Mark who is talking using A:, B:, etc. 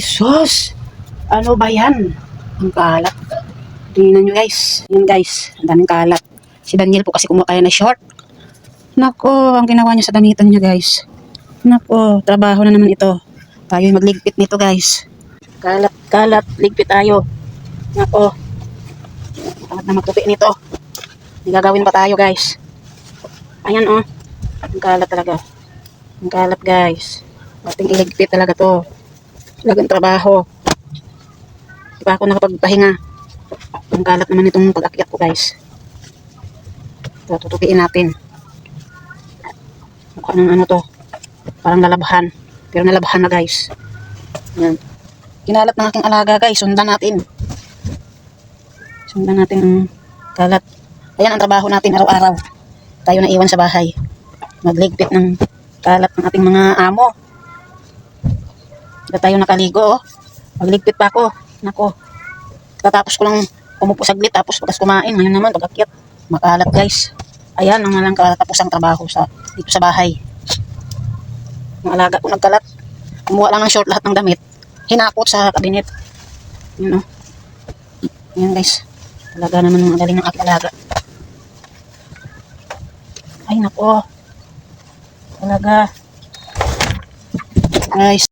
A: Ay! Ano ba yan? Ang kalat. Tingnan nyo guys. Yan guys. Ang daming kalat. Si Daniel po kasi kumuha na short. Nako, ang ginawa niya sa damitan niya guys. Nako, trabaho na naman ito. Tayo ay magligpit nito guys. Kalat, kalat, ligpit tayo. Nako. Kalat na magtupi nito. May pa tayo guys. Ayan oh. Ang kalat talaga. Ang kalat guys. Dating iligpit talaga to. Talagang trabaho. Di pa ako nakapagpahinga. Ang kalat naman itong pag-akyat ko guys. Ito, tutupiin natin. Mukha ng ano to. Parang nalabhan. Pero nalabhan na guys. Yan. Kinalat ng aking alaga guys. Sundan natin. Sundan natin ang kalat. Ayan ang trabaho natin araw-araw. Tayo na iwan sa bahay. Magligpit ng kalat ng ating mga amo. Hindi tayo nakaligo oh. Magligpit pa ako. Nako. Tatapos ko lang umupo saglit tapos pagkas kumain. Ngayon naman pag-akyat. Makalat guys. Ayan ang malang katapusang trabaho sa dito sa bahay. Ang ko nagkalat. Kumuha lang ng short lahat ng damit. Hinakot sa kabinet. Yun oh. Ayan guys. Alaga naman ang ng aking. Ay nako. Talaga. Guys.